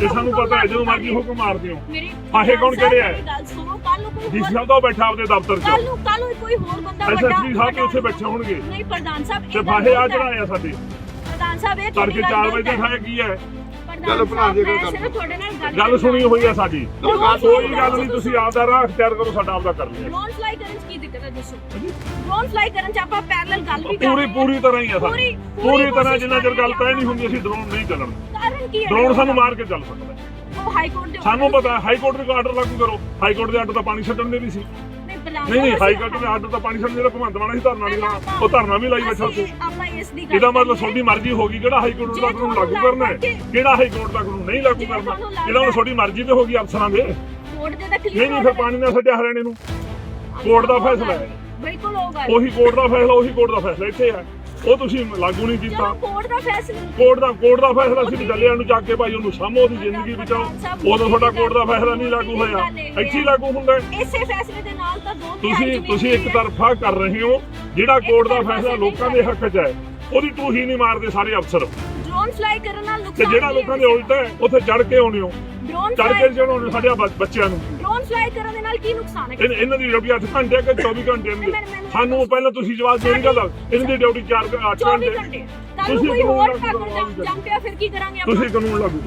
ਤੇ ਸਾਨੂੰ ਪਤਾ ਹੈ ਜਦੋਂ ਮਰਜ਼ੀ ਹੁਕਮ ਮਾਰਦੇ ਹੋ। ਮੇਰੀ ਆਹੇ ਕੌਣ ਕਿਹੜੇ ਹੈ? ਗੱਲ ਸੁਣੋ ਕੱਲ ਨੂੰ ਕੋਈ ਡੀਸੀ ਹੋਰ- ਸਾਹਿਬ ਤਾਂ ਬੈਠਾ ਆਪਦੇ ਦਫ਼ਤਰ ਕੱਲ 'ਚ ਨੂੰ ਕੱਲ ਨੂੰ ਕੋਈ ਹੋਰ ਬੰਦਾ ਐਸਐਸਪੀ ਸਾਹਿਬ ਵੱਡਾ- ਉੱਥੇ ਬੈਠੇ ਹੋਣਗੇ। ਨਹੀਂ ਪ੍ਰਧਾਨ ਸਾਹਿਬ ਤੇ ਇਹਦਾ ਫਾਹੇ ਆ ਗਲਤ ਹੈ। ਚੜਾਇਆ ਸਾਡੇ। ਪ੍ਰਧਾਨ ਸਾਹਿਬ ਇਹ ਤੜਕੇ 4 ਵਜੇ ਦਾ ਹੈ ਕੀ ਹੈ? ਚਲੋ ਚਲੋ ਭਰਾ ਜੀ, ਗੱਲ ਮੈਂ ਕਰ ਸਿਰਫ ਤੁਹਾਡੇ ਨਾਲ ਗੱਲ ਗੱਲ ਸੁਣੀ ਹੋਈ ਹੈ ਸਾਡੀ। ਦਰਖਾਸਤ ਕੋਈ ਗੱਲ ਨਹੀਂ ਤੁਸੀਂ ਆਪਦਾ ਰਾਹ ਅਖਤਿਆਰ ਕਰੋ ਸਾਡਾ ਆਪਦਾ ਕਰ ਲਿਆ ਡਰੋਨ ਫਲਾਈ ਕਰਨ ਚ ਕੀ ਦਿੱਕਤ ਹੈ ਦੱਸੋ? ਡਰੋਨ ਫਲਾਈ ਕਰਨ ਚ ਆਪਾਂ ਪੈਰਲਲ ਗੱਲ ਵੀ ਕਰ ਪੂਰੀ ਰਹੇ ਹਾਂ। ਪੂਰੀ ਤਰ੍ਹਾਂ ਹੀ ਆ ਸਾਡੀ। ਪੂਰੀ- ਪੂਰੀ ਪੂਰੀ ਤਰ੍ਹਾਂ ਜਿੰਨਾ ਚਿਰ ਗੱਲ ਕੋਸ਼ਿਸ਼ ਤੈਅ ਨਹੀਂ ਹੁੰਦੀ ਅਸੀਂ ਡਰੋਨ ਨਹੀਂ ਚੱਲਣ ਕਾਰਨ ਕੀ ਹੈ? ਡਰੋਨ ਸਾਨੂੰ ਮਾਰ ਕੇ ਚੱਲ ਸਕਦਾ ਹੈ। ਉਹ ਹਾਈ ਕੋਰਟ ਦੇ ਸਾਨੂੰ ਪਤਾ ਹਾਈ ਕੋਰਟ ਦੇ ਆਰਡਰ ਲਾਗੂ ਕਰੋ। ਹਾਈ ਕੋਰਟ ਦੇ ਆਰਡਰ ਤਾਂ ਪਾਣੀ ਛੱਡਣ ਦੇ ਵੀ ਸੀ। ਪ੍ਰਧਾਨ ਨਹੀਂ ਨਹੀਂ ਹਾਈ ਕੋਰਟ ਦੇ ਆਰਡਰ ਤਾਂ ਪਾਣੀ ਛੱਡਣ ਜਿਹੜਾ ਭਗਵੰਤ ਮਾਨ ਸੀ ਧਰਨਾ ਨਹੀਂ ਲਾਉਣਾ ਉਹ ਧਰਨਾ ਵੀ ਲਾਈ ਬੈਠਾ ਸੀ। ਆਪਾਂ ਇਸ ਦੀ ਗੱਲ ਇਹਦਾ ਮਤਲਬ। ਤੁਹਾਡੀ ਮਰਜ਼ੀ ਹੋਗੀ ਕਿਹੜਾ ਹਾਈ ਕੋਰਟ ਦਾ ਕਾਨੂੰਨ ਲਾਗੂ ਕਰਨਾ ਹੈ? ਕਿਹੜਾ ਹਾਈ ਕੋਰਟ ਦਾ ਕਾਨੂੰਨ ਨਹੀਂ ਲਾਗੂ ਕਰਨਾ? ਇਹਦਾ ਤੁਹਾਡੀ ਮਰਜ਼ੀ ਤੇ ਹੋਗੀ ਅਫਸਰਾਂ ਦੇ। ਕੋਰਟ ਦੇ ਤਾਂ ਨਹੀਂ ਨਹੀਂ ਫਿਰ ਪਾਣੀ ਨਾਲ ਛੱਡਿਆ ਹਰਿਆਣੇ ਨੂੰ। ਕੋਰਟ ਦਾ ਫੈਸਲਾ ਹੈ। ਬਿਲਕੁਲ ਉਹ ਗੱਲ। ਉਹੀ ਕੋਰਟ ਦਾ ਫੈਸਲਾ ਉਹੀ ਕੋਰਟ ਦਾ ਫੈਸਲਾ ਇੱਥੇ ਹੈ। ਉਹ ਤੁਸੀਂ ਲਾਗੂ ਨਹੀਂ ਕੀਤਾ। ਚਲੋ ਕੋਰਟ ਦਾ ਫੈਸਲਾ। ਕੋਰਟ ਦਾ ਕੋਰਟ ਦਾ ਫੈਸਲਾ ਸੀ ਵੀ ਜੱਲਿਆਂ ਨੂੰ ਚੱਕ ਕੇ ਭਾਈ ਉਹਨੂੰ ਸਾਹਮੋ ਉਹਦੀ ਜ਼ਿੰਦਗੀ ਬਚਾਓ। ਉਦੋਂ ਤੁਹਾਡਾ ਕੋਰਟ ਦਾ ਫੈਸਲਾ ਨਹੀਂ ਲਾਗੂ ਹੋਇਆ। ਇੱਥੇ ਹੀ ਲਾਗੂ ਹੁੰਦਾ ਹੈ। ਇਸੇ ਫੈਸਲੇ ਦੇ ਨਾਲ ਤਾਂ ਦੋ ਤੁਸੀਂ ਤੁਸੀਂ ਇੱਕ ਤਰਫਾ ਕਰ ਰਹੇ ਹੋ ਜਿਹੜਾ ਕੋਰਟ ਦਾ ਫੈਸਲਾ ਲੋਕਾਂ ਦੇ ਹੱਕ 'ਚ ਹੈ। ਉਹਦੀ ਟੂਹੀ ਨਹੀਂ ਮਾਰਦੇ ਸਾਰੇ ਅਫਸਰ। ਡਰੋਨ ਫਲਾਈ ਕਰਨ ਨਾਲ ਤੇ ਨੁਕਸਾਨ ਜਿਹੜਾ ਲੋਕਾਂ ਦੇ ਉਲਟਾ ਹੈ ਉੱਥੇ ਚੜ ਕੇ ਆਉਣੇ ਹੋ। ਡਰੋਨ ਚੜ ਕੇ ਚੜਾਉਣੇ ਸਾਡੇ ਬੱਚਿਆਂ ਨੂੰ। ਫਲਾਈ ਕਰਨ ਦੇ ਨਾਲ ਕੀ ਨੁਕਸਾਨ ਹੈ? ਇਹ- ਇਹਨਾਂ ਦੀ ਡਿਊਟੀ 8 ਘੰਟੇ ਕਿ 24 ਘੰਟੇ ਦੀ ਮੈਨੂੰ- ਮੈਨੂੰ- ਸਾਨੂੰ ਪਹਿਲਾਂ ਤੁਸੀਂ ਜਵਾਬ ਦੇਣ ਗੱਲ। ਇਹਨਾਂ ਦੀ ਡਿਊਟੀ 4 8 24 ਘੰਟੇ। ਘੰਟੇ। ਕੱਲ ਨੂੰ ਤੁਸੀਂ ਕੋਈ ਹੋਰ ਕਾਨੂੰਨ ਟੱਕਰ ਲਾਗੂ ਜੰਮ ਜੰਮ ਪਿਆ ਫਿਰ ਕੀ ਕਰਾਂਗੇ ਆਪਾਂ? ਤੁਸੀਂ ਕਾਨੂੰਨ ਲਾਗੂ ਕਰੋ।